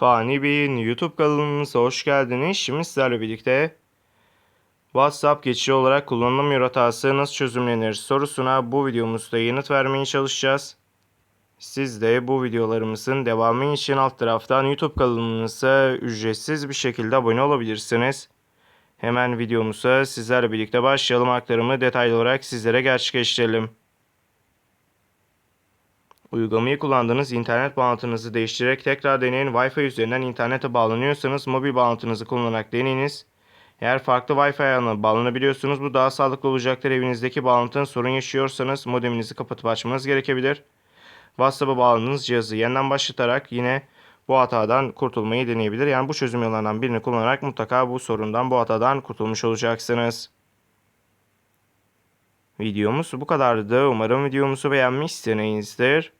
Fani Bey'in YouTube kanalımıza hoş geldiniz. Şimdi sizlerle birlikte WhatsApp geçici olarak kullanılamıyor hatası nasıl çözümlenir sorusuna bu videomuzda yanıt vermeye çalışacağız. Siz de bu videolarımızın devamı için alt taraftan YouTube kanalımıza ücretsiz bir şekilde abone olabilirsiniz. Hemen videomuza sizlerle birlikte başlayalım. Aktarımı detaylı olarak sizlere gerçekleştirelim. Uygulamayı kullandığınız internet bağlantınızı değiştirerek tekrar deneyin. Wi-Fi üzerinden internete bağlanıyorsanız mobil bağlantınızı kullanarak deneyiniz. Eğer farklı Wi-Fi ağına bağlanabiliyorsunuz bu daha sağlıklı olacaktır. Evinizdeki bağlantının sorun yaşıyorsanız modeminizi kapatıp açmanız gerekebilir. WhatsApp'a bağlandığınız cihazı yeniden başlatarak yine bu hatadan kurtulmayı deneyebilir. Yani bu çözüm yollarından birini kullanarak mutlaka bu sorundan bu hatadan kurtulmuş olacaksınız. Videomuz bu kadardı. Umarım videomuzu beğenmişsinizdir.